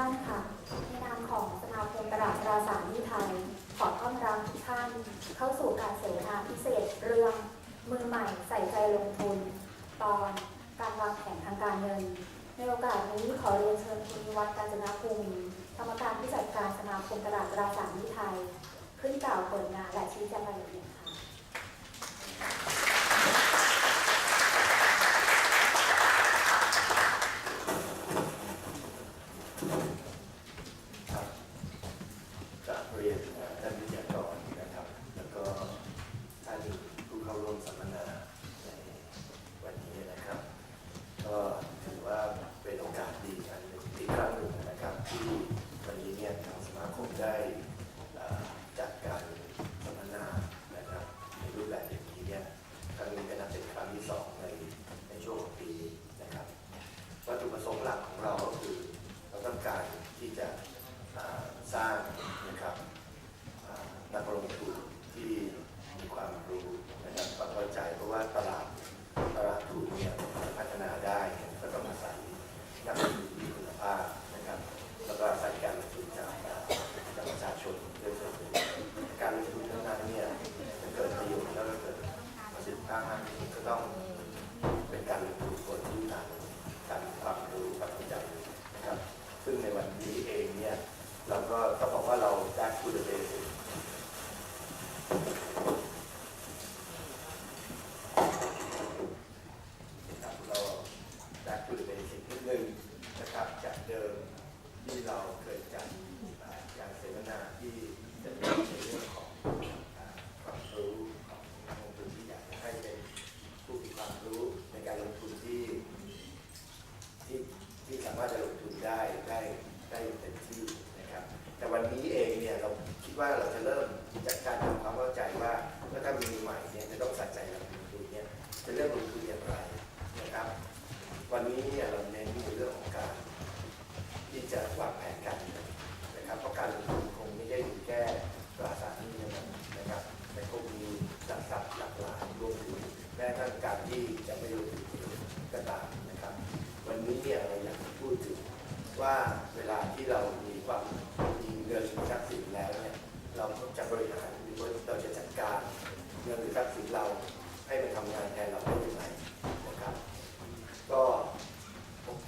ท่านค่ะ ในนามของสมาคมตลาดตราสารหนี้ไทย ขอต้อนรับทุกท่านเข้าสู่การเสวนาพิเศษเรื่อง มือใหม่ใส่ใจลงทุน ตอนการวางแผนทางการเงิน ในโอกาสนี้ขอเรียนเชิญคุณนิวัฒน์กาญจนาภูมิกรรมการผู้จัดการสมาคมตลาดตราสารหนี้ไทย ขึ้นกล่าวเปิดงานและชี้แจงรายละเอียดค่ะ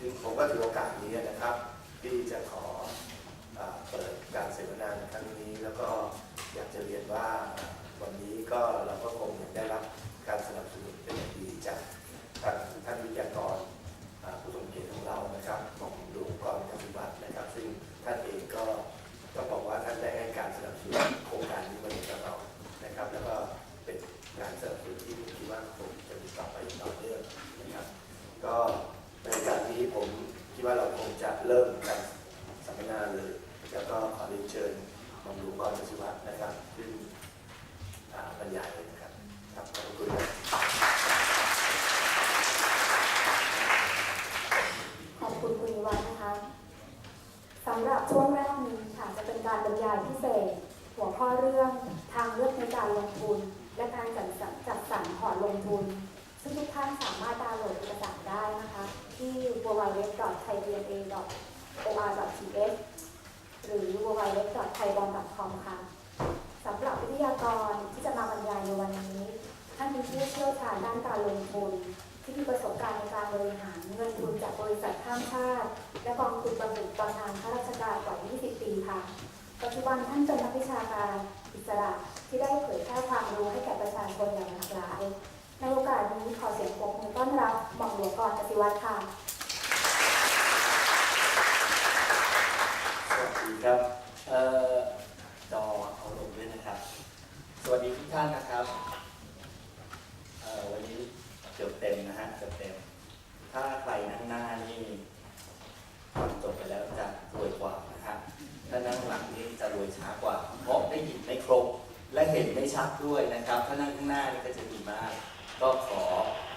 ผมถือผมก็ถือโอกาสนี้นะครับที่จะขออ่าเปิดการเสวนาในครั้งนี้ แล้วก็อยากจะเรียนว่าวันนี้ก็เราก็คงได้รับการสนับสนุนเป็นอย่างดีจากทางท่านวิทยากร อ่าผู้ทรงเกียรติของเรานะครับของหลวงกรปฏิบัตินะครับ ซึ่งท่านเองก็ต้องบอกว่าท่านได้ให้การสนับสนุนโครงการนี้มาโดยตลอดนะครับ แล้วก็เป็นการสนับสนุนที่ผมคิดว่าคงจะมีต่อไปอย่างต่อเนื่องนะครับ ก็ในการนี้ผมคิดว่าเราคงจะเริ่มกันสัมมนาเลยแล้วก็ขอเรียนเชิญหม่อมหลวงกรปฏิบัตินะครับซึ่งอ่าบรรยายเลยนะครับครับขอบคุณครับ ขอบคุณคุณนิวัฒน์นะคะสำหรับช่วงแรกนี้ค่ะจะเป็นการบรรยายพิเศษ หัวข้อเรื่องทางเลือกในการลงทุน และการจัดสรรจัดสรรพอร์ตลงทุน ซึ่งทุกท่านสามารถดาวน์โหลดเอกสารได้นะคะ ที่ www.thaidna.or.th หรือ www.thaibond.com ค่ะสำหรับวิทยากรที่จะมาบรรยายในวันนี้ ท่านเป็นผู้เชี่ยวชาญด้านการลงทุน ที่มีประสบการณ์ในการบริหารเงินทุนจากบริษัทข้ามชาติ และกองทุนบำเหน็จบำนาญข้าราชการกว่า 20 ปีค่ะ ปัจจุบันท่านเป็นนักวิชาการอิสระที่ได้เผยแพร่ความรู้ให้แก่ประชาชนอย่างหลากหลาย ในโอกาสนี้ขอเสียงปรบมือต้อนรับหม่อมหลวงกรกสิวัตรค่ะ สวัสดีครับ เอ่อจอเอาลงด้วยนะครับ สวัสดีทุกท่านนะครับ เอ่อวันนี้เกือบเต็มนะฮะเกือบเต็ม ถ้าใครนั่งหน้านี่ฟังจบไปแล้วจะรวยกว่านะฮะถ้านั่งหลังนี่จะรวยช้ากว่า เพราะได้ยินไม่ครบ และเห็นไม่ชัดด้วยนะครับ ถ้านั่งข้างหน้านี่ก็จะดีมาก ก็ขอ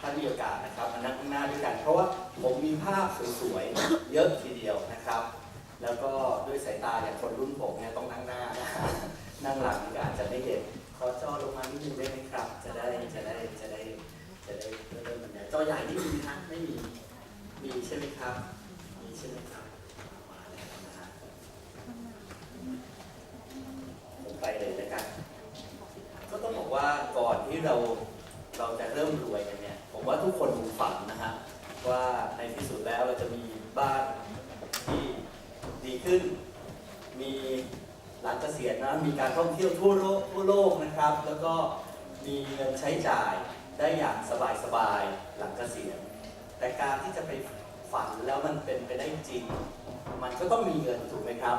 ท่านมีโอกาสนะครับมานั่งข้างหน้าด้วยกัน เพราะว่าผมมีภาพสวยๆเยอะทีเดียวนะครับ แล้วก็ด้วยสายตาอย่าคนรุ่นผมเนี่ยต้องนั่งหน้านะนั่งหลังอาจจะไม่เห็นขอจอลงมานิดนึงได้ไหมครับ จะได้จะได้จะได้จะได้เริ่มบรรยายจอใหญ่นี่มีนะไม่มีมีใช่ไหมครับมีใช่ไหมครับมาแล้วนะฮะผมไปเลยนะครับก็ต้องบอกว่าก่อนที่เรา เราจะเริ่มรวยกันเนี่ยผมว่าทุกคนคงฝันนะฮะว่าในที่สุดแล้วเราจะมีบ้านที่ดีขึ้น มีหลังเกษียณนะมีการท่องเที่ยวทั่วโลกทั่วโลกนะครับ แล้วก็มีเงินใช้จ่ายได้อย่างสบายๆหลังเกษียณแต่การที่จะไปฝันแล้วมันเป็นไปได้จริง มันก็ต้องมีเงินถูกไหมครับ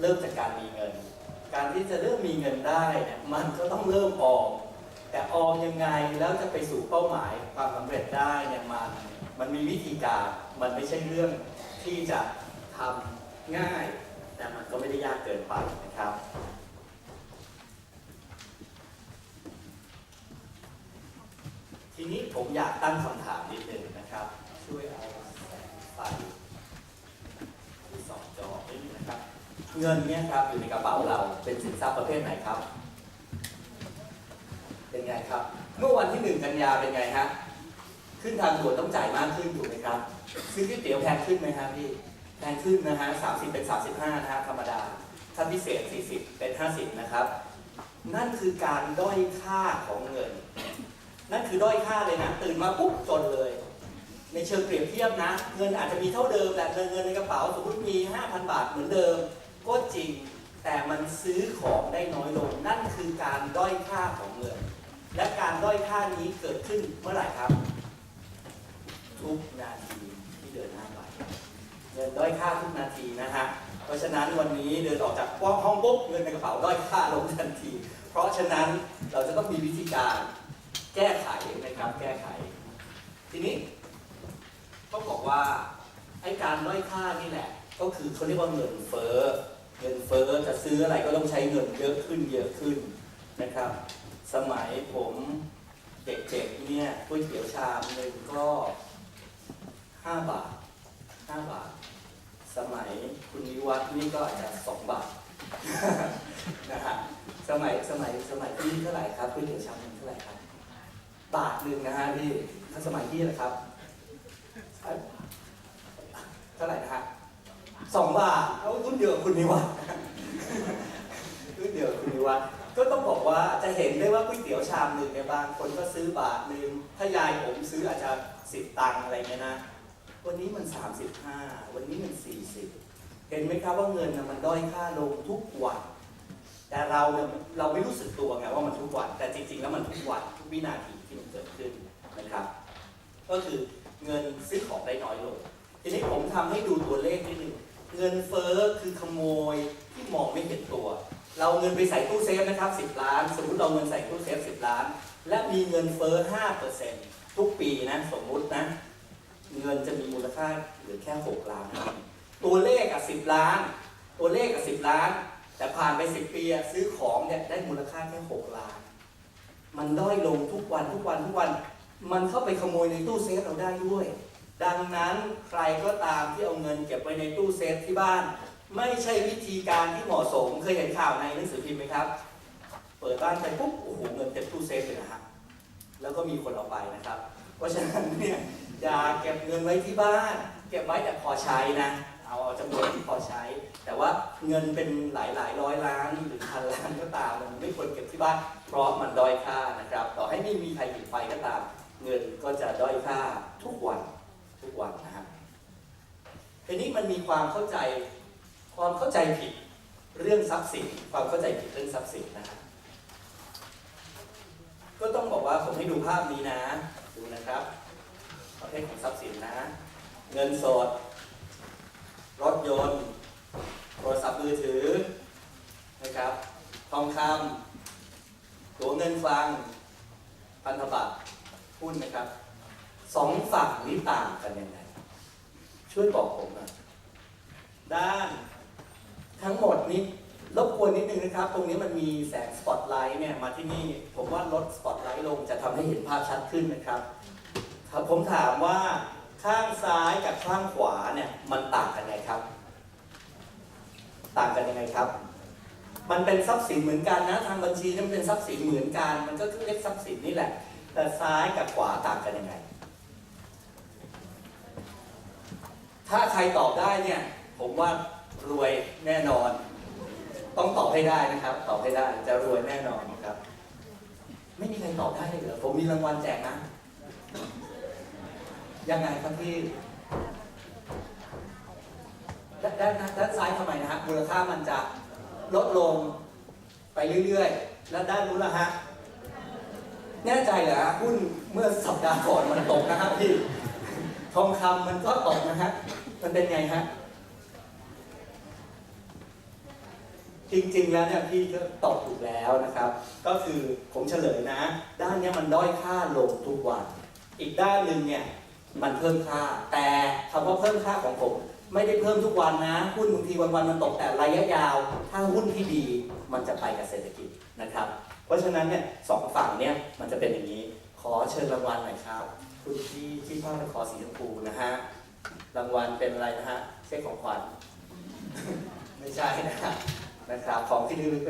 เริ่มจากการมีเงิน การที่จะเริ่มมีเงินได้เนี่ยมันก็ต้องเริ่มออม แต่ออมยังไงแล้วจะไปสู่เป้าหมายความสำเร็จได้เนี่ยมันมันมีวิธีการมันไม่ใช่เรื่องที่จะทำง่าย แต่มันก็ไม่ได้ยากเกินไปนะครับทีนี้ผมอยากตั้งคำถามนิดหนึ่งนะครับ ช่วยเอาแสงไฟที่สองจอนิดนึงนะครับ เงินเนี่ยครับอยู่ในกระเป๋าเราเป็นสินทรัพย์ประเภทไหนครับ เป็นไงครับ เมื่อวันที่หนึ่งกันยาเป็นไงฮะ ขึ้นทางด่วนต้องจ่ายมากขึ้นถูกไหมครับ ซื้อก๋วยเตี๋ยวแพงขึ้นไหมฮะพี่ แพงขึ้นนะฮะสามสิบเป็นสามสิบห้านะฮะธรรมดา ถ้าพิเศษสี่สิบเป็นห้าสิบนะครับ นั่นคือการด้อยค่าของเงิน นั่นคือด้อยค่าเลยนะ ตื่นมาปุ๊บจนเลย ในเชิงเปรียบเทียบนะ เงินอาจจะมีเท่าเดิมแต่เงินเงินในกระเป๋าสมมติมี 5,000 บาทเหมือนเดิม ก็จริงแต่มันซื้อของได้น้อยลง นั่นคือการด้อยค่าของเงิน และการด้อยค่านี้เกิดขึ้นเมื่อไหร่ครับ ทุกนาทีที่เดินหน้าไปเงินด้อยค่าทุกนาทีนะฮะเพราะฉะนั้นวันนี้เดินออกจากห้องปุ๊บเงินในกระเป๋าด้อยค่าลงทันที เพราะฉะนั้นเราจะต้องมีวิธีการแก้ไขนะครับแก้ไข ทีนี้ต้องบอกว่าไอ้การด้อยค่านี่แหละ ก็คือเขาเรียกว่าเงินเฟ้อเงินเฟ้อจะซื้ออะไรก็ต้องใช้เงินเยอะขึ้นเยอะขึ้นนะครับ สมัยผมเด็กๆเนี่ยก๋วยเตี๋ยวชามหนึ่งก็ห้าบาทห้าบาท สมัยคุณนิวัฒน์นี่ก็อาจจะสองบาทนะฮะสมัยสมัยสมัยพี่เท่าไหร่ครับก๋วยเตี๋ยวชามหนึ่งเท่าไหร่ครับ บาทหนึ่งนะฮะพี่ถ้าสมัยพี่นะครับเท่าไหร่นะฮะสองบาทเอารุ่นเดียวคุณนิวัฒน์รุ่นเดียวคุณนิวัฒน์ ก็ต้องบอกว่าจะเห็นได้ว่าก๋วยเตี๋ยวชามหนึ่งเนี่ยบางคนก็ซื้อบาทหนึ่งถ้ายายผมซื้ออาจจะสิบตังค์อะไรเงี้ยนะ วันนี้มัน 35 วันนี้มัน 40 เห็นไหมครับว่าเงินนะมันด้อยค่าลงทุกวัน แต่เราเนี่ยเราไม่รู้สึกตัวไงว่ามันทุกวัน แต่จริง ๆ แล้วมันทุกวันทุกวินาทีที่มันเกิดขึ้นนะครับ ก็คือเงินซื้อของได้น้อยลง ทีนี้ผมทำให้ดูตัวเลขนิดหนึ่ง เงินเฟ้อคือขโมยที่มองไม่เห็นตัว เราเงินไปใส่ตู้เซฟนะครับ 10 ล้าน สมมุติเราเงินใส่ตู้เซฟ 10 ล้าน และมีเงินเฟ้อ5%ทุกปีนะสมมุตินะ เงินจะมีมูลค่าเหลือแค่ 6 ล้าน ตัวเลขอะ10 ล้าน ตัวเลขอะ10 ล้าน แต่ผ่านไป 10 ปีซื้อของเนี่ยได้มูลค่าแค่ 6 ล้าน มันด้อยลงทุกวันทุกวันทุกวัน มันเข้าไปขโมยในตู้เซฟเราได้ด้วย ดังนั้นใครก็ตามที่เอาเงินเก็บไว้ในตู้เซฟที่บ้าน ไม่ใช่วิธีการที่เหมาะสมเคยเห็นข่าวในหนังสือพิมพ์ไหมครับ เปิดบ้านไปปุ๊บโอ้โหเงินเต็มตู้เซฟเลยนะฮะแล้วก็มีคนเอาไปนะครับ เพราะฉะนั้นเนี่ยอย่าเก็บเงินไว้ที่บ้าน เก็บไว้แต่พอใช้นะเอาเอาจำนวนที่พอใช้ แต่ว่าเงินเป็นหลายหลายร้อยล้านหรือพันล้านก็ตามมันไม่ควรเก็บที่บ้าน เพราะมันด้อยค่านะครับ ต่อให้ไม่มีใครหยิบไปก็ตาม เงินก็จะด้อยค่าทุกวันทุกวันนะครับทีนี้มันมีความเข้าใจ ความเข้าใจผิดเรื่องทรัพย์สินความเข้าใจผิดเรื่องทรัพย์สินนะครับก็ต้องบอกว่าผมให้ดูภาพนี้นะ ดูนะครับประเภทของทรัพย์สินนะ เงินสด รถยนต์ โทรศัพท์มือถือนะครับทองคำตัวเงินคลัง พันธบัตรหุ้นนะครับสองฝั่งนี้ต่างกันยังไงช่วยบอกผมน่อยด้าน ทั้งหมดนี้รบกวนนิดนึงนะครับ ตรงนี้มันมีแสงสปอตไลท์เนี่ยมาที่นี่ผมว่าลดสปอตไลท์ลงจะทำให้เห็นภาพชัดขึ้นนะครับครับผมถามว่าข้างซ้ายกับข้างขวาเนี่ยมันต่างกันยังไงครับ ต่างกันยังไงครับ มันเป็นทรัพย์สินเหมือนกันนะ ทางบัญชีนั้นเป็นทรัพย์สินเหมือนกัน มันก็คือเรียกทรัพย์สินนี่แหละ แต่ซ้ายกับขวาต่างกันยังไง ถ้าใครตอบได้เนี่ย ผมว่า รวยแน่นอน ต้องตอบให้ได้นะครับ ตอบให้ได้จะรวยแน่นอนครับ ไม่มีใครตอบได้เลยเหรอผมมีรางวัลแจกนะยังไงครับพี่ด้านด้านด้านซ้ายทำไมนะฮะมูลค่ามันจะลดลงไปเรื่อยๆ แล้วด้านนู้นล่ะฮะแน่ใจเหรอฮะหุ้นเมื่อสัปดาห์ก่อนมันตกนะครับพี่ทองคำมันก็ตกนะฮะมันเป็นไงฮะ จริงๆ แล้วเนี่ยพี่ก็ตอบถูกแล้วนะครับ ก็คือผมเฉลยนะ ด้านเนี้ยมันด้อยค่าลงทุกวัน อีกด้านหนึ่งเนี่ยมันเพิ่มค่า แต่คำว่าเพิ่มค่าของผม ไม่ได้เพิ่มทุกวันนะหุ้นบางทีวันๆมันตกแต่ระยะยาว ถ้าหุ้นที่ดีมันจะไปกับเศรษฐกิจนะครับ เพราะฉะนั้นเนี่ยสองฝั่งเนี่ยมันจะเป็นอย่างนี้ ขอเชิญรางวัลหน่อยครับ คุณที่ที่ผ้าพันคอสีชมพูนะฮะรางวัลเป็นอะไรนะฮะเช็คของขวัญไม่ใช่นะฮะ นะครับของที่ระลึกเ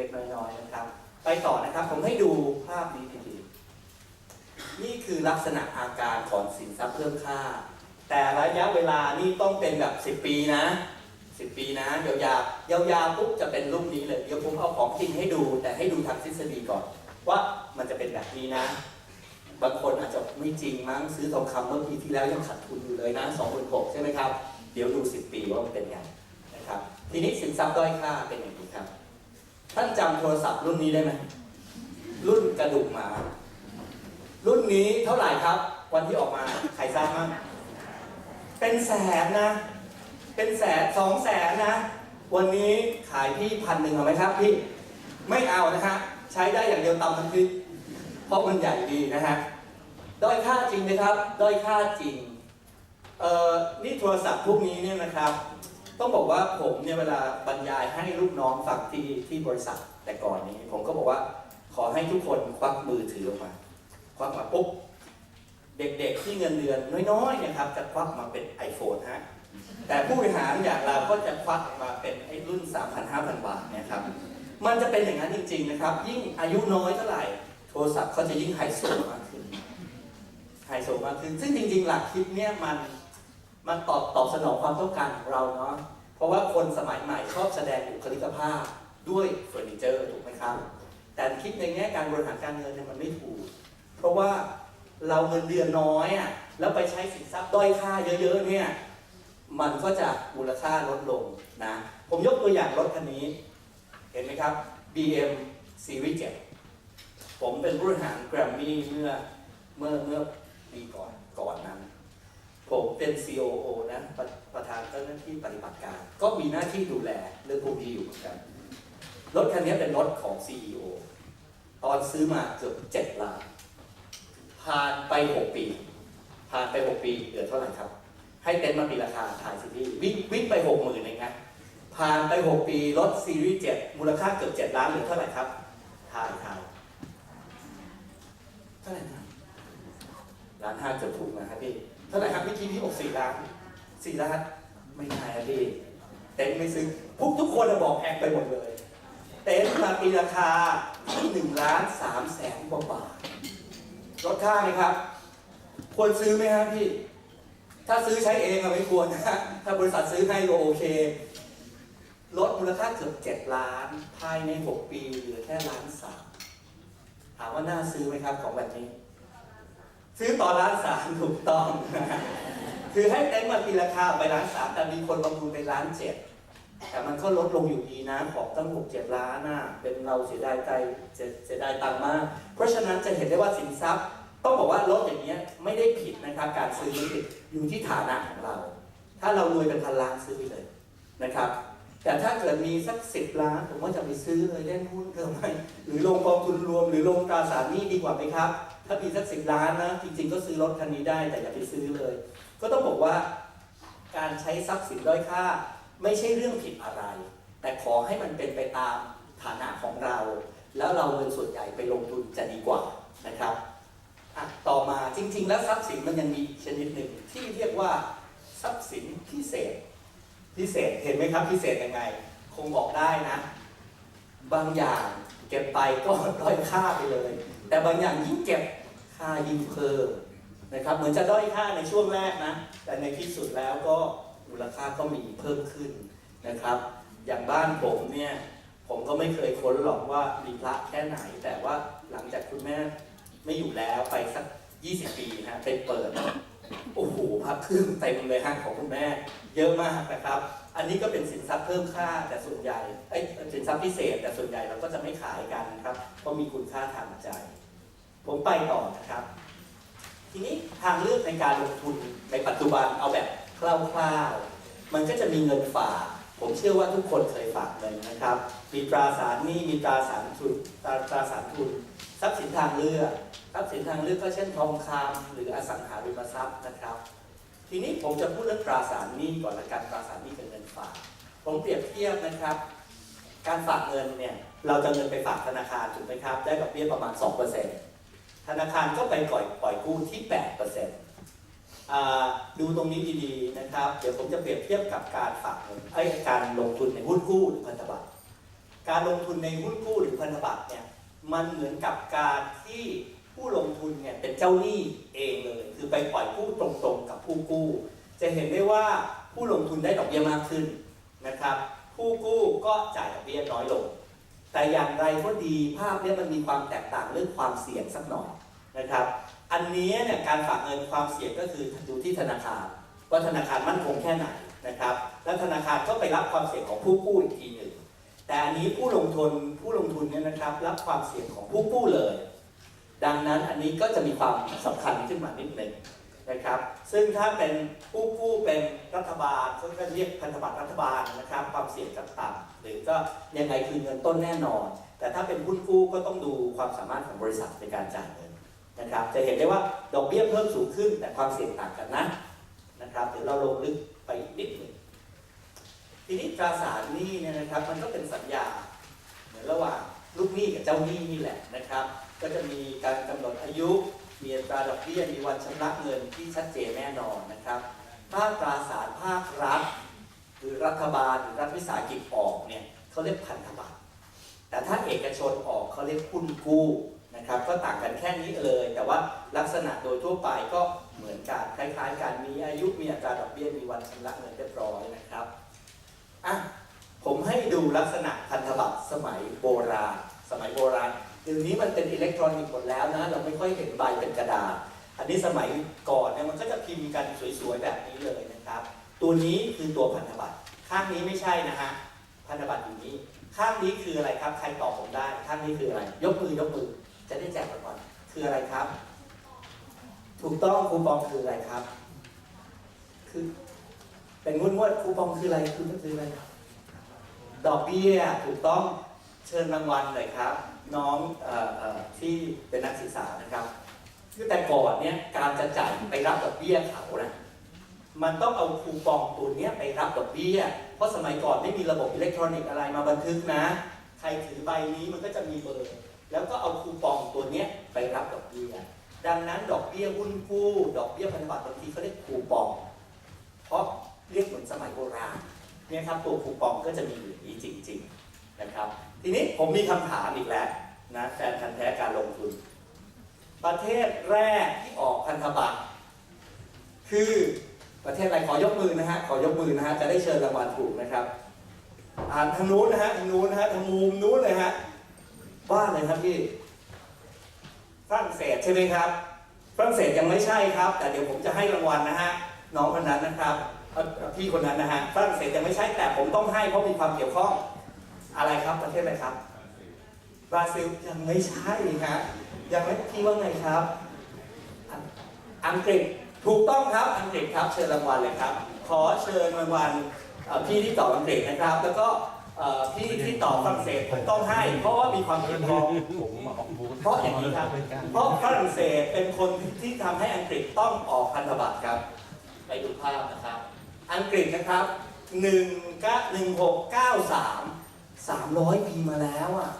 ล็กๆน้อยๆนะครับ ไปต่อนะครับผมให้ดูภาพนี้ดีๆนี่คือลักษณะอาการของสินทรัพย์เพิ่มค่า แต่ระยะเวลานี่ต้องเป็นแบบ 10 ปีนะ10ปีนะยาวๆยาวๆปุ๊บจะเป็นรูปนี้เลยเดี๋ยวผมเอาของจริงให้ดู แต่ให้ดูทางทฤษฎีก่อน ว่ามันจะเป็นแบบนี้นะ บางคนอาจจะไม่จริงมั้งซื้อทองคำเมื่อปีที่แล้วยังขาดทุนอยู่เลยนะ2 6 0 0ใช่ไหมครับ เดี๋ยวดู10ปีว่ามันเป็นไงนะครับ ทีนี้สินทรัพย์ด้อยค่าเป็นอย่างนี้ครับ ท่านจำโทรศัพท์รุ่นนี้ได้ไหมรุ่นกระดูกหมา รุ่นนี้เท่าไหร่ครับ วันที่ออกมาใครทราบมั้งเป็นแสนนะ เป็นแสนสองแสนนะ วันนี้ขายพี่พันหนึ่งเอาไหมครับพี่ไม่เอานะฮะใช้ได้อย่างเดียวตำน้ำพริกเพราะมันใหญ่ดีนะฮะด้อยค่าจริงไหมครับด้อยค่าจริงเอ่อนี่โทรศัพท์พวกนี้เนี่ยนะครับ ต้องบอกว่าผมเนี่ยเวลาบรรยายให้ลูกน้องฟังที่ที่บริษัทแต่ก่อนนี้ ผมก็บอกว่าขอให้ทุกคนควักมือถือออกมาควักมาปุ๊บเด็กๆที่เงินเดือนน้อยๆนี่ยครับ จะควักมาเป็น iPhone ฮะแต่ผู้บริหารอย่างเราก็จะควักมาเป็นไอ้รุ่น 3,000-5,000 บาทนี่ยครับ มันจะเป็นอย่างนั้นจริง ๆนะครับ ยิ่งอายุน้อยเท่าไหร่ โทรศัพท์เขาจะยิ่งไฮโซมากขึ้นไฮโซมากขึ้น ซึ่งจริง ๆ หลักคิดเนี่ยมัน มันตอบตอบสนองความต้องการของเราเนาะเพราะว่าคนสมัยใหม่ชอบแสดงบุคลิกภาพด้วยเฟอร์นิเจอร์ถูกไหมครับ แต่คิดในแง่การบริหารการเงินเนี่ยมันไม่ถูก เพราะว่าเราเงินเดือนน้อยอะแล้วไปใช้สินทรัพย์ด้อยค่าเยอะๆเนี่ยมันก็จะมูลค่าลดลงนะ ผมยกตัวอย่างรถคันนี้ เห็นไหมครับ BM Series 7ผมเป็นผู้บริหารแกรมมี่เมื่อเมื่อเมื่อปีก่อนก่อนนั้น ผมเป็น COO นะประประธานเจ้าหน้าที่ปฏิบัติการ ก็มีหน้าที่ดูแลเรื่องพวกนี้อยู่เหมือนกัน รถคันนี้เป็นรถของ CEO ตอนซื้อมาเกือบ7ล้านผ่านไป 6 ปี ผ่านไป 6 ปีเหลือเท่าไหร่ครับ ให้เต็นท์มาปีราคาถ่ายสิพี่วิ่งวิ่งไป 6 0,000เองนะผ่านไป 6 ปีรถซีรีส์7มูลค่าเกือบ 7 ล้านเหลือเท่าไหร่ครับถ่ายถ่ายเท่าไหร่นะล้านห้าเกือบถูกนะครับพี่ เท่าไหร่ครับพี่ทีพี่บอกสี่ล้านสี่ล้านไม่ใช่ครับพี่เต็นท์ไม่ซื้อพวกทุกคนน่ะบอกแพงไปหมดเลย เต็นท์มาปีราคาที่หนึ่งล้านสามแสนกว่าบาทลดค่าไหมครับ ควรซื้อไหมครับพี่ ถ้าซื้อใช้เองอะไม่ควรนะถ้าบริษัทซื้อให้ก็โอเค ลดมูลค่าเกือบเจ็ดล้าน ภายในหกปีเหลือแค่ล้านสามถามว่าน่าซื้อไหมครับของแบบนี้ ซื้อต่อล้านสามถูกต้องคือให้เต็นท์มาปีราคาไปล้านสามแต่มีคนบำรุงไปล้านเจ็ดแต่มันก็ลดลงอยู่ดีนะของตั้งหกเจ็ดล้านน่ะเป็นเราเสียดายใจเสียดายตังค์มาก เพราะฉะนั้นจะเห็นได้ว่าสินทรัพย์ ต้องบอกว่ารถอย่างเงี้ยไม่ได้ผิดนะครับ การซื้อไม่ผิดอยู่ที่ฐานะของเรา ถ้าเรารวยเป็นพันล้านซื้อไปเลยนะครับ แต่ถ้าเกิดมีสักสิบล้านผมว่าจะไปซื้อเลยเล่นหุ้นเกินไปหรือลงกองทุนรวม หรือลงตราสารนี้ดีกว่าไหมครับ ถ้ามีสักสิบล้านนะจริง ๆ ก็ซื้อรถคันนี้ได้แต่อย่าไปซื้อเลย ก็ต้องบอกว่าการใช้ทรัพย์สินด้อยค่า ไม่ใช่เรื่องผิดอะไร แต่ขอให้มันเป็นไปตามฐานะของเรา แล้วเราเงินส่วนใหญ่ไปลงทุนจะดีกว่านะครับต่อมาจริง ๆ แล้วทรัพย์สินมันยังมีชนิดหนึ่งที่เรียกว่าทรัพย์สินพิเศษ พิเศษเห็นไหมครับพิเศษยังไง คงบอกได้นะ บางอย่างเก็บไปก็ด้อยค่าไปเลย แต่บางอย่างยิ่งเก็บ ค่ายิ่งเพิ่มนะครับ เหมือนจะด้อยค่าในช่วงแรกนะ แต่ในที่สุดแล้วก็มูลค่าก็มีเพิ่มขึ้นนะครับ อย่างบ้านผมเนี่ยผมก็ไม่เคยค้นหรอกว่ามีพระแค่ไหน แต่ว่าหลังจากคุณแม่ไม่อยู่แล้วไปสัก 20 ปีฮะไปเปิดโอ้โหพักครึ่งเต็มเลยฮะของคุณแม่ เยอะมากนะครับ อันนี้ก็เป็นสินทรัพย์เพิ่มค่าแต่ส่วนใหญ่เอ้สินทรัพย์พิเศษแต่ส่วนใหญ่เราก็จะไม่ขายกันนะครับเพราะมีคุณค่าทางใจ ผมไปต่อนะครับ ทีนี้ทางเลือกในการลงทุนในปัจจุบันเอาแบบคร่าวๆ มันก็จะมีเงินฝาก ผมเชื่อว่าทุกคนเคยฝากเงินนะครับ มีตราสารหนี้มีตราสารทุนตราตราสารทุน ทรัพย์สินทางเลือกทรัพย์สินทางเลือกก็เช่นทองคำหรืออสังหาริมทรัพย์นะครับ ทีนี้ผมจะพูดเรื่องตราสารหนี้ก่อนละกันตราสารหนี้กับเงินฝาก ผมเปรียบเทียบนะครับ การฝากเงินเนี่ยเราจะเงินไปฝากธนาคารถูกไหมครับ ได้ดอกเบี้ยประมาณ 2% ธนาคารก็ไปปล่อยปล่อยกู้ที่8%อ่าดูตรงนี้ดีๆนะครับ เดี๋ยวผมจะเปรียบเทียบกับการฝากเงินไอ้การลงทุนในหุ้นกู้หรือพันธบัตร การลงทุนในหุ้นกู้หรือพันธบัตรเนี่ยมันเหมือนกับการที่ผู้ลงทุนเนี่ยเป็นเจ้าหนี้เองเลย คือไปปล่อยกู้ตรงๆ กับผู้กู้ จะเห็นได้ว่าผู้ลงทุนได้ดอกเบี้ยมากขึ้นนะครับ ผู้กู้ก็จ่ายดอกเบี้ยน้อยลง แต่อย่างไรก็ดีภาพเนี้มันมีความแตกต่างเรื่องความเสี่ยงสักหน่อย นะครับ อันนี้เนี่ยการฝากเงินความเสี่ยงก็คือดูที่ธนาคารว่าธนาคารมั่นคงแค่ไหนนะครับ แล้วธนาคารก็ไปรับความเสี่ยงของผู้กู้อีกทีหนึ่งแต่อันนี้ผู้ลงทุนผู้ลงทุนเนี่ยนะครับ รับความเสี่ยงของผู้กู้เลย ดังนั้นอันนี้ก็จะมีความสำคัญขึ้นมานิดหนึ่งนะครับ ซึ่งถ้าเป็นผู้กู้เป็นรัฐบาลก็เรียกพันธบัตรรัฐบาลนะครับ ความเสี่ยงจะต่ำหรือก็ยังไงคือเงินต้นแน่นอน แต่ถ้าเป็นหุ้นกู้ก็ต้องดูความสามารถของบริษัทในการจ่ายเงิน นะครับ จะเห็นได้ว่าดอกเบี้ยเพิ่มสูงขึ้นแต่ความเสี่ยงต่างกันนะนะครับ เดี๋ยวเราลงลึกไปอีกนิดหนึ่งทีนี้ตราสารหนี้เนี่ยนะครับ มันก็เป็นสัญญาเหมือนระหว่างลูกหนี้กับเจ้าหนี้นี่แหละนะครับ ก็จะมีการกำหนดอายุ มีอัตราดอกเบี้ยมีวันชำระเงินที่ชัดเจนแน่นอนนะครับถ้าตราสารภาครัฐหรือรัฐบาลหรือรัฐวิสาหกิจออกเนี่ยเขาเรียกพันธบัตรแต่ถ้าเอกชนออกเขาเรียกหุ้นกู้ นะครับก็ต่างกันแค่นี้เลย แต่ว่าลักษณะโดยทั่วไปก็เหมือนกันคล้ายๆกันมีอายุมีอัตราดอกเบี้ยมีวันชำระเงินเรียบร้อยนะครับอะผมให้ดูลักษณะพันธบัตรสมัยโบราณ สมัยโบราณเดี๋ยวนี้มันเป็นอิเล็กทรอนิกส์หมดแล้วนะ เราไม่ค่อยเห็นใบเป็นกระดาษ อันนี้สมัยก่อนเนี่ยมันก็จะพิมพ์กันสวยๆแบบนี้เลยนะครับ ตัวนี้คือตัวพันธบัตร ข้างนี้ไม่ใช่นะฮะ พันธบัตรอยู่นี้ ข้างนี้คืออะไรครับ ใครตอบผมได้ ข้างนี้คืออะไร ยกมือยกมือ จะได้แจกรางวัลคืออะไรครับ ถูกต้องคูปองคืออะไรครับ คือเป็นงวดงวดคูปองคืออะไรคือมันคืออะไรดอกเบี้ยถูกต้องเชิญรางวัลเลยครับ น้องออที่เป็นนักศึกษานะครับคือแต่ก่อนเนี่ยการจะจ่ายไปรับดอกเบี้ยเขานะมันต้องเอาคูปองตัวเนี้ยไปรับดอกเบี้ย เพราะสมัยก่อนไม่มีระบบอิเล็กทรอนิกส์อะไรมาบันทึกนะ ใครถือใบนี้มันก็จะมีเบอร์ แล้วก็เอาคูปองตัวเนี้ยไปรับดอกเบี้ย ดังนั้นดอกเบี้ยหุ้นกู้ ดอกเบี้ยพันธบัตรบางทีเขาเรียกคูปอง เพราะเรียกเหมือนสมัยโบราณเนี่ยครับตัวคูปองก็จะมีอยู่นี้จริง ๆนะครับ ทีนี้ผมมีคำถามอีกแล้วนะแฟนพันธ์แท้การลงทุน ประเทศแรกที่ออกพันธบัตรคือประเทศอะไรขอยกมือนะฮะขอยกมือนะฮะจะได้เชิญรางวัลถูกนะครับอ่านทางนู้นนะฮะทางนู้นนะฮะทางมุมนู้นเลยฮะ ว่าเลยครับพี่ฝรั่งเศสใช่ไหมครับฝรั่งเศสยังไม่ใช่ครับ แต่เดี๋ยวผมจะให้รางวัลนะฮะน้องคนนั้นนะครับพี่คนนั้นนะฮะฝรั่งเศสยังไม่ใช่แต่ผมต้องให้เพราะมีความเกี่ยวข้องอะไรครับประเทศอะไรครับบราซิลยังไม่ใช่ฮะยังไม่พี่ว่าไงครับ อังกฤษถูกต้องครับอังกฤษครับเชิญรางวัลเลยครับ ขอเชิญรางวัลพี่ที่ตอบอังกฤษนะครับ แล้วก็ เอ่อพี่ที่ตอบฝรั่งเศสผมต้องให้ เพราะว่ามีความเกี่ยวข้อง ผมมาออกบูธเพราะอย่างนี้ครับ เพราะฝรั่งเศสเป็นคนที่ทำให้อังกฤษต้องออกพันธบัตรครับ ไปดูภาพนะครับ อังกฤษนะครับ1ก็1693 300 ปีมาแล้วอะ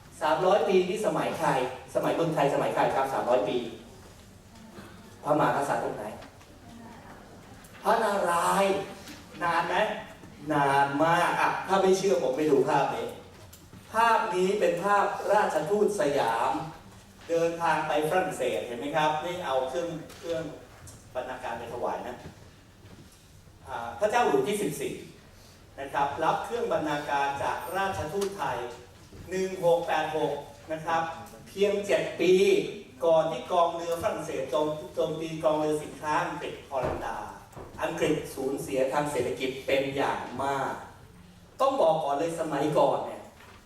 300 ปีที่สมัยใคร สมัยเมืองไทยสมัยใครครับ 300 ปี พระมหากษัตริย์องค์ไหน พระนารายณ์นานไหม นานมากอะถ้าไม่เชื่อผมไปดูภาพนี้ ภาพนี้เป็นภาพราชทูตสยาม เดินทางไปฝรั่งเศสเห็นไหมครับ นี่เอาเครื่องเครื่องบรรณาการไปถวายนะพระเจ้าหลุยส์ที่ 14 นะครับ รับเครื่องบรรณาการจากราชทูตไทย 1686 นะครับ เพียง 7 ปี ก่อนที่กองเรือฝรั่งเศสโจมโจมตีกองเรือสินค้าอังกฤษฮอลันดา อังกฤษสูญเสียทางเศรษฐกิจเป็นอย่างมาก ต้องบอกก่อนเลยสมัยก่อนเนี่ย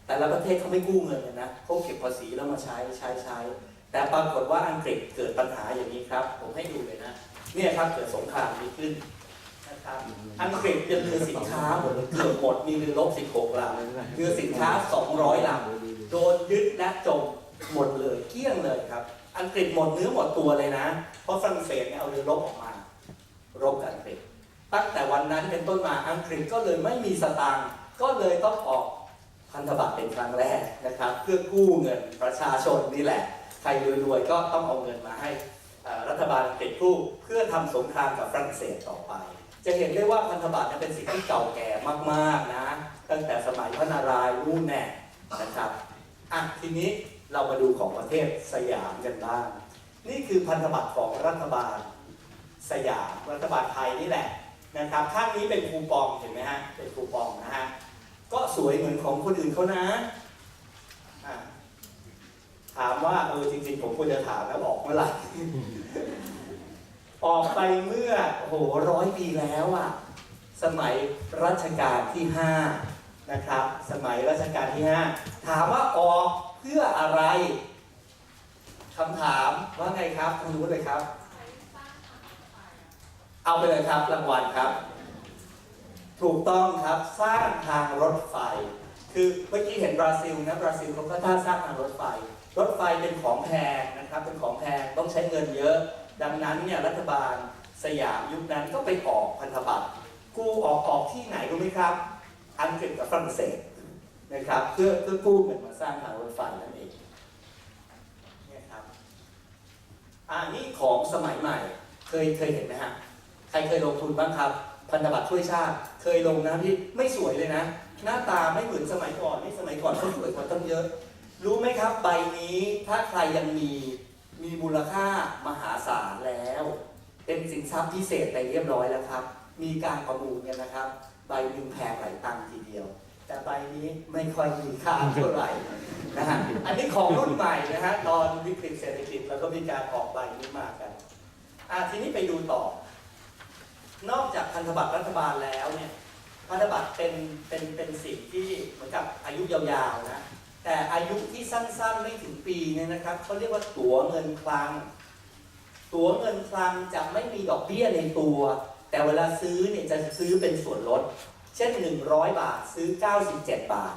แต่ละประเทศเขาไม่กู้เงินเลยนะเขาเก็บภาษีแล้วมาใช้ใช้ใช้ แต่ปรากฏว่าอังกฤษเกิดปัญหาอย่างนี้ครับ ผมให้ดูเลยนะ เนี่ยครับเกิดสงครามนี้ขึ้นนะครับอังกฤษจะเรือสินค้าหมดเกือบหมดมีเรือรบ16ลำเรือสินค้า 200ลำโดนยึดและจมหมดเลยเกลี้ยงเลยครับ อังกฤษหมดเนื้อหมดตัวเลยนะ เพราะฝรั่งเศสเนี่ยเอาเรือรบออกมา รบกับอังกฤษ ตั้งแต่วันนั้นเป็นต้นมาอังกฤษก็เลยไม่มีสตางค์ก็เลยต้องออกพันธบัตรเป็นครั้งแรกนะครับ เพื่อกู้เงินประชาชนนี่แหละ ใครรวยๆก็ต้องเอาเงินมาให้รัฐบาลอังกฤษกู้เพื่อทำสงครามกับฝรั่งเศสต่อไป จะเห็นได้ว่าพันธบัตรเป็นสิ่งที่เก่าแก่มากๆนะ ตั้งแต่สมัยพระนารายณ์รุ่นแน่นะครับอะทีนี้เรามาดูของประเทศสยามกันบ้าง นี่คือพันธบัตรของรัฐบาล สยามรัฐบาลไทยนี่แหละนะครับ ข้างนี้เป็นคูปองเห็นไหมฮะ เป็นคูปองนะฮะ ก็สวยเหมือนของคนอื่นเขานะะถามว่าเออจริงๆ ผมควรจะถามแล้วบอกเมื่อไหร่ ออกไปเมื่อโอ้โหร้อยปีแล้วอะสมัยรัชกาลที่ห้านะครับ สมัยรัชกาลที่ห้าถามว่าออกเพื่ออะไรคำถามว่าไงครับคุณรู้เลยครับ เอาไปเลยครับรางวัลครับ ถูกต้องครับสร้างทางรถไฟ คือเมื่อกี้เห็นบราซิลนะบราซิลเขาก็ท่าสร้างทางรถไฟ รถไฟเป็นของแพงนะครับ เป็นของแพงต้องใช้เงินเยอะ ดังนั้นเนี่ยรัฐบาลสยามยุคนั้นก็ไปออกพันธบัตรกู้ออกออกที่ไหนรู้ไหมครับ อังกฤษกับฝรั่งเศสนะครับเพื่อเพื่อกู้เงินมาสร้างทางรถไฟนั่นเองเนี่ยครับอ่านี่ของสมัยใหม่เคยเคยเห็นไหมฮะ ครเคยลงทุนบ้างครับ พันธบัตรช่วยชาติ เคยลงนะที่ไม่สวยเลยนะ หน้าตาไม่เหมือนสมัยก่อนนี่สมัยก่อนเขาสวยกว่าตั้งเยอะ รู้ไหมครับ ใบนี้ถ้าใครยังมีมีมูลค่ามหาศาลแล้ว เป็นสินทรัพย์พิเศษไปเรียบร้อยแล้วครับ มีการประมูลกันนะครับ ใบหนึ่งแพงหลายตังค์ทีเดียว แต่ใบนี้ไม่ค่อยมีค่าเท่าไหร่นะฮะอันนี้ของรุ่นใหม่นะฮะตอนวิกฤตเศรษฐกิจแล้วก็มีการออกใบนี้มากันอะทีนี้ไปดูต่อ นอกจากพันธบัตรรัฐบาลแล้วเนี่ยพันธบัตรเป็นเป็นเป็นสิ่งที่เหมือนกับอายุยาวๆนะแต่อายุที่สั้นๆไม่ถึงปีเนี่ยนะครับเขาเรียกว่าตั๋วเงินคลัง ตั๋วเงินคลังจะไม่มีดอกเบี้ยในตัว แต่เวลาซื้อเนี่ยจะซื้อเป็นส่วนลด เช่น 100 บาทซื้อ 97 บาท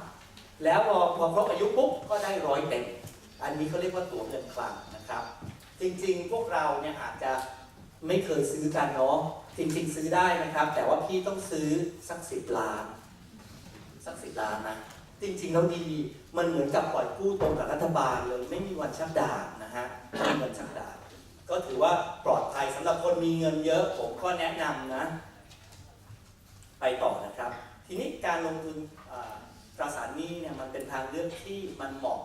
แล้วพอพอครบอายุปุ๊บก็ได้ร้อยเต็มอันนี้เขาเรียกว่าตั๋วเงินคลังนะครับ จริงๆพวกเราเนี่ยอาจจะไม่เคยซื้อกันเนาะ จริงๆ ซื้อได้นะครับ แต่ว่าพี่ต้องซื้อสักสิบล้าน สักสิบล้านนะจริงๆ แล้วดีมันเหมือนกับปล่อยกู้ตรงกับรัฐบาลเลย ไม่มีวันชักดาบนะฮะไม่มีวันชักดาบก็ถือว่าปลอดภัยสำหรับคนมีเงินเยอะผมก็แนะนำนะ ไปต่อนะครับ ทีนี้การลงทุนตราสารหนี้เนี่ยมันเป็นทางเลือกที่มันเหมาะ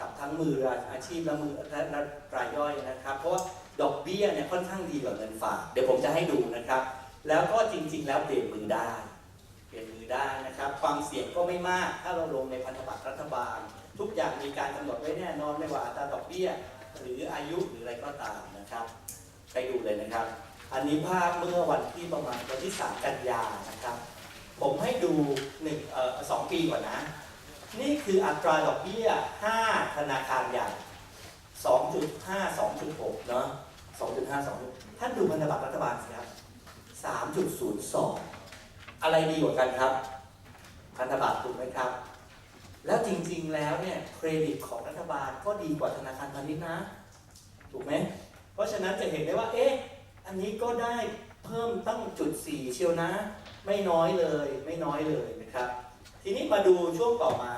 กับทั้งมืออาชีพและมือและรายย่อยนะครับ เพราะว่า ดอกเบี้ยเนี่ยค่อนข้างดีกว่าเงินฝาก เดี๋ยวผมจะให้ดูนะครับ แล้วก็จริง ๆ แล้วเปลี่ยนมือได้เปลี่ยนมือได้นะครับ ความเสี่ยงก็ไม่มากถ้าเราลงในพันธบัตรรัฐบาล ทุกอย่างมีการกำหนดไว้แน่นอนไม่ว่าอัตราดอกเบี้ย หรืออายุหรืออะไรก็ตามนะครับไปดูเลยนะครับ อันนี้ภาพเมื่อวันที่ประมาณวันที่ 3 กันยานะครับ ผมให้ดูหนึ่งเอ่อสองปีก่อนนะ นี่คืออัตราดอกเบี้ย 5 ธนาคารใหญ่2.5 2.6 เนาะ 2.5 2ท่านดูพันธบัตรรัฐบาลสิครับ 3.02 อะไรดีกว่ากันครับ พันธบัตรถูกไหมครับ แล้วจริงๆแล้วเนี่ยเครดิตของรัฐบาลก็ดีกว่าธนาคารพาณิชย์นะ ถูกไหม เพราะฉะนั้นจะเห็นได้ว่า เอ๊ะ อันนี้ก็ได้เพิ่มตั้งจุดสี่เชียวนะ ไม่น้อยเลย ไม่น้อยเลยนะครับ ทีนี้มาดูช่วงต่อมา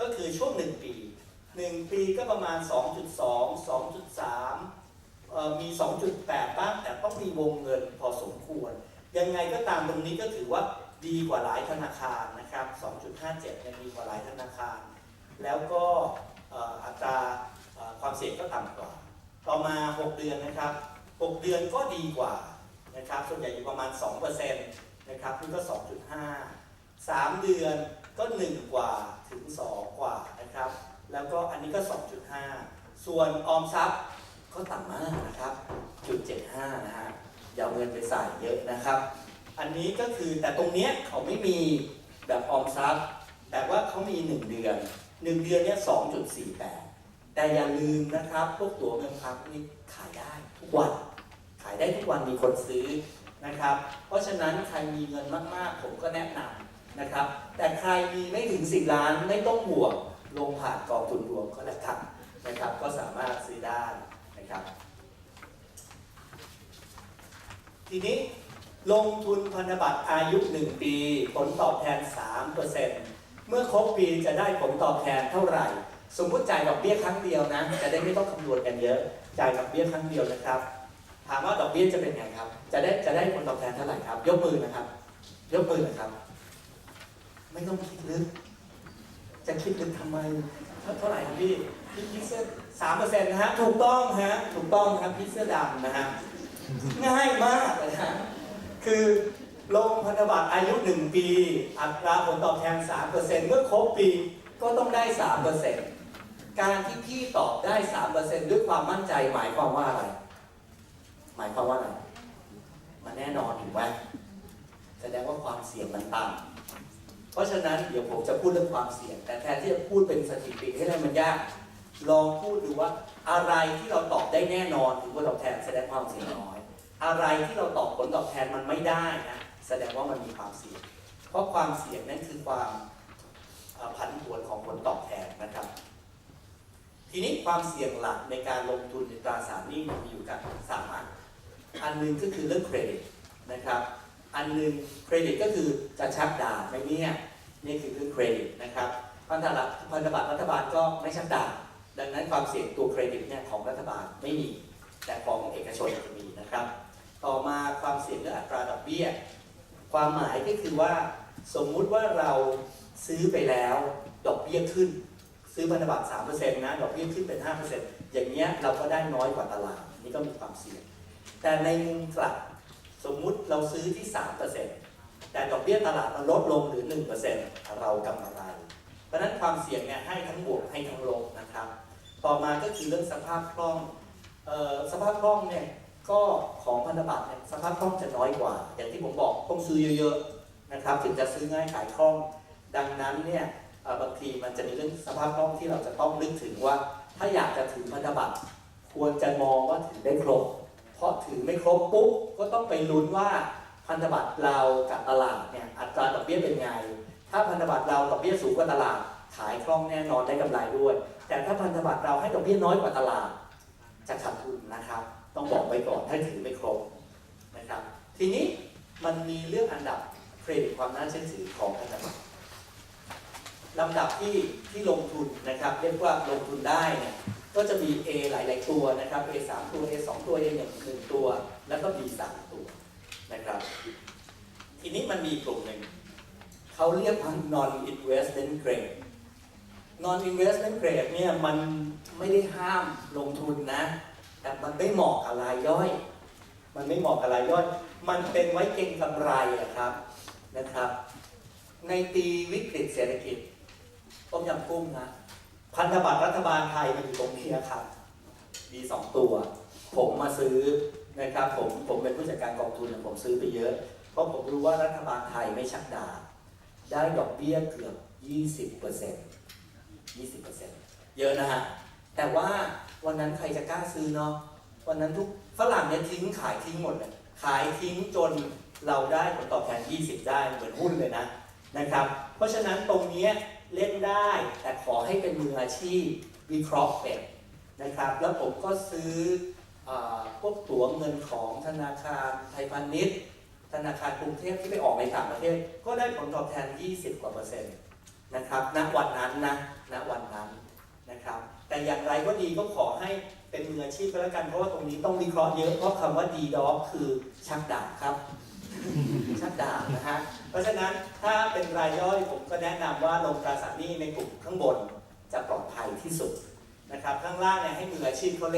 ก็คือช่วง 1 ปี 1 ปีก็ประมาณ 2.2 2.3เอ่อ มี 2.8 บ้างแต่ต้องมีวงเงินพอสมควร ยังไงก็ตามตรงนี้ก็ถือว่าดีกว่าหลายธนาคารนะครับ 2.57เนี่ยดีกว่าหลายธนาคาร แล้วก็อัตราความเสี่ยงก็ต่ำกว่า ต่อมา 6 เดือนนะครับ 6 เดือนก็ดีกว่านะครับ ส่วนใหญ่อยู่ประมาณ 2%นะครับนี่ก็ 2.5 3 เดือนก็ 1 กว่าถึง 2 กว่านะครับ แล้วก็อันนี้ก็ 2.5 ส่วนออมทรัพย์ ก็ต่ำมากนะครับจุด75นะฮะอย่าเอาเงินไปใส่เยอะนะครับ อันนี้ก็คือแต่ตรงเนี้ยเขาไม่มีแบบออมทรัพย์ แต่ว่าเขามี 1 เดือน 1 เดือนเนี้ย2.48 แต่อย่าลืมนะครับ พวกตั๋วเงินพักนี่ขายได้ทุกวัน ขายได้ทุกวันมีคนซื้อนะครับ เพราะฉะนั้นใครมีเงินมากๆ ผมก็แนะนำนะครับ แต่ใครมีไม่ถึง 10 ล้านไม่ต้องห่วงลงผ่านกองทุนรวมก็แล้วกันนะครับ ก็สามารถซื้อได้ นะครับ ทีนี้ลงทุนพันธบัตรอายุ 1 ปี ผลตอบแทน 3%เมื่อครบปีจะได้ผลตอบแทนเท่าไหร่ สมมติจ่ายดอกเบี้ยครั้งเดียวนะ จะได้ไม่ต้องคำนวณกันเยอะ จ่ายดอกเบี้ยครั้งเดียวนะครับ ถามว่าดอกเบี้ยจะเป็นไงครับ จะได้จะได้ผลตอบแทนเท่าไหร่ครับ ยกมือนะครับ ยกมือนะครับ ไม่ต้องคิดลึก จะคิดลึกทำไม เท่าไหร่ครับพี่พี่พี่เสื้อ สามเปอร์เซ็นต์นะฮะ ถูกต้องฮะ ถูกต้องครับพี่เสื้อดำนะฮะ ง่ายมากเลยฮะ คือลงพันธบัตรอายุ 1 ปี อัตราผลตอบแทน 3%เมื่อครบปีก็ต้องได้ 3%การที่พี่ตอบได้ 3%ด้วยความมั่นใจหมายความว่าอะไร หมายความว่าอะไร มันแน่นอนถูกไหมแสดงว่าความเสี่ยงมันต่ำเพราะฉะนั้นเดี๋ยวผมจะพูดเรื่องความเสี่ยง แต่แทนที่จะพูดเป็นสถิติให้ได้มันยาก ลองพูดดูว่าอะไรที่เราตอบได้แน่นอนถึงผลตอบแทนแสดงความเสี่ยงน้อย อะไรที่เราตอบผลตอบแทนมันไม่ได้นะแสดงว่ามันมีความเสี่ยง เพราะความเสี่ยงนั่นคือความผันผวนของผลตอบแทนนะครับ ทีนี้ความเสี่ยงหลักในการลงทุนในตราสารหนี้มันมีอยู่กันสามอันอันหนึงก็คือเรื่องเครดิตนะครับ อันหนึงเครดิตก็คือจะชักดาบไหมเนี่ยนี่คือเรื่องเครดิตนะครับพันธบัตรพันธบัตรรัฐบาลก็ไม่ชักดาบ ดังนั้นความเสี่ยงตัวเครดิตเนี่ยของรัฐบาลไม่มี แต่ของเอกชนจะมีนะครับ ต่อมาความเสี่ยงเรื่องอัตราดอกเบี้ย ความหมายก็คือว่าสมมุติว่าเราซื้อไปแล้วดอกเบี้ยขึ้น ซื้อพันธบัตร3%นะดอกเบี้ยขึ้นเป็น5%อย่างเงี้ยเราก็ได้น้อยกว่าตลาดนี่ก็มีความเสี่ยง แต่ในมุมกลับสมมุติเราซื้อที่3%แต่ดอกเบี้ยตลาดมันลดลงหรือ1%เรากำไร เพราะฉะนั้นความเสี่ยงเนี่ยให้ทั้งบวกให้ทั้งลบนะครับ ต่อมาก็คือเรื่องสภาพคล่องเอ่อสภาพคล่องเนี่ยก็ของพันธบัตรเนี่ยสภาพคล่องจะน้อยกว่า อย่างที่ผมบอกต้องซื้อเยอะๆนะครับถึงจะซื้อง่ายขายคล่อง ดังนั้นเนี่ยบางทีมันจะมีเรื่องสภาพคล่องที่เราจะต้องนึกถึงว่า ถ้าอยากจะถือพันธบัตรควรจะมองว่าถือได้ครบ เพราะถือไม่ครบปุ๊บก็ต้องไปลุ้นว่าพันธบัตรเรากับตลาดเนี่ยอัตราดอกเบี้ยเป็นไง ถ้าพันธบัตรเราดอกเบี้ยสูงกว่าตลาด ขายคล่องแน่นอนได้กำไรด้วย แต่ถ้าพันธบัตรเราให้ดอกเบี้ยน้อยกว่าตลาด จะขาดทุนนะครับ ต้องบอกไว้ก่อนถ้าถือไม่ครบนะครับ ทีนี้มันมีเรื่องอันดับเครดิตความน่าเชื่อถือของพันธบัตรลำดับที่ที่ลงทุนนะครับ เรียกว่าลงทุนได้เนี่ยก็จะมี A หลาย ๆ ตัวนะครับ A 3ตัว A 2ตัว A 1 1ตัว แล้วก็ B 3ตัวนะครับทีนี้มันมีกลุ่มหนึ่ง เขาเรียกว่า non investment grade non investment grade เนี่ยมันไม่ได้ห้ามลงทุนนะ แต่มันไม่เหมาะกับรายย่อย มันไม่เหมาะกับรายย่อย มันเป็นไว้เก็งกำไรอะครับนะครับ ในปีวิกฤตเศรษฐกิจต้มยำกุ้งนะ พันธบัตรรัฐบาลไทยมันอยู่ตรงนี้นะครับมีสองตัว ผมมาซื้อนะครับผมผมเป็นผู้จัดการกองทุนนะผมซื้อไปเยอะ เพราะผมรู้ว่ารัฐบาลไทยไม่ชักดาบได้ดอกเบี้ยเกือบ 20เปอร์เซ็นต์ 20เปอร์เซ็นต์เยอะนะฮะ แต่ว่าวันนั้นใครจะกล้าซื้อเนาะ วันนั้นทุกฝรั่งเนี่ยทิ้งขายทิ้งหมดเลยขายทิ้งจนเราได้ผลตอบแทน 20 ได้เหมือนหุ้นเลยนะนะครับ เพราะฉะนั้นตรงนี้เล่นได้แต่ขอให้เป็นมืออาชีพวิเคราะห์เป็นนะครับ แล้วผมก็ซื้ออพวกตั๋วเงินของธนาคารไทยพาณิชย์ธนาคารกรุงเทพที่ไปออกในต่างประเทศ ก็ได้ผลตอบแทน 20 กว่าเปอร์เซ็นต์ นะครับณวันนั้นนะณวันนั้นนะครับ แต่อย่างไรก็ดีก็ขอให้เป็นมืออาชีพก็แล้วกันเพราะว่าตรงนี้ต้องวิเคราะห์เยอะเพราะคำว่าดีดอกคือชักดาบครับ ชักดาบนะฮะเพราะฉะนั้นถ้าเป็นรายย่อยผมก็แนะนำว่าลงตราสารหนี้ในกลุ่มข้างบนจะปลอดภัยที่สุดนะครับ ข้างล่างเนี่ยให้มืออาชีพเขาเล่น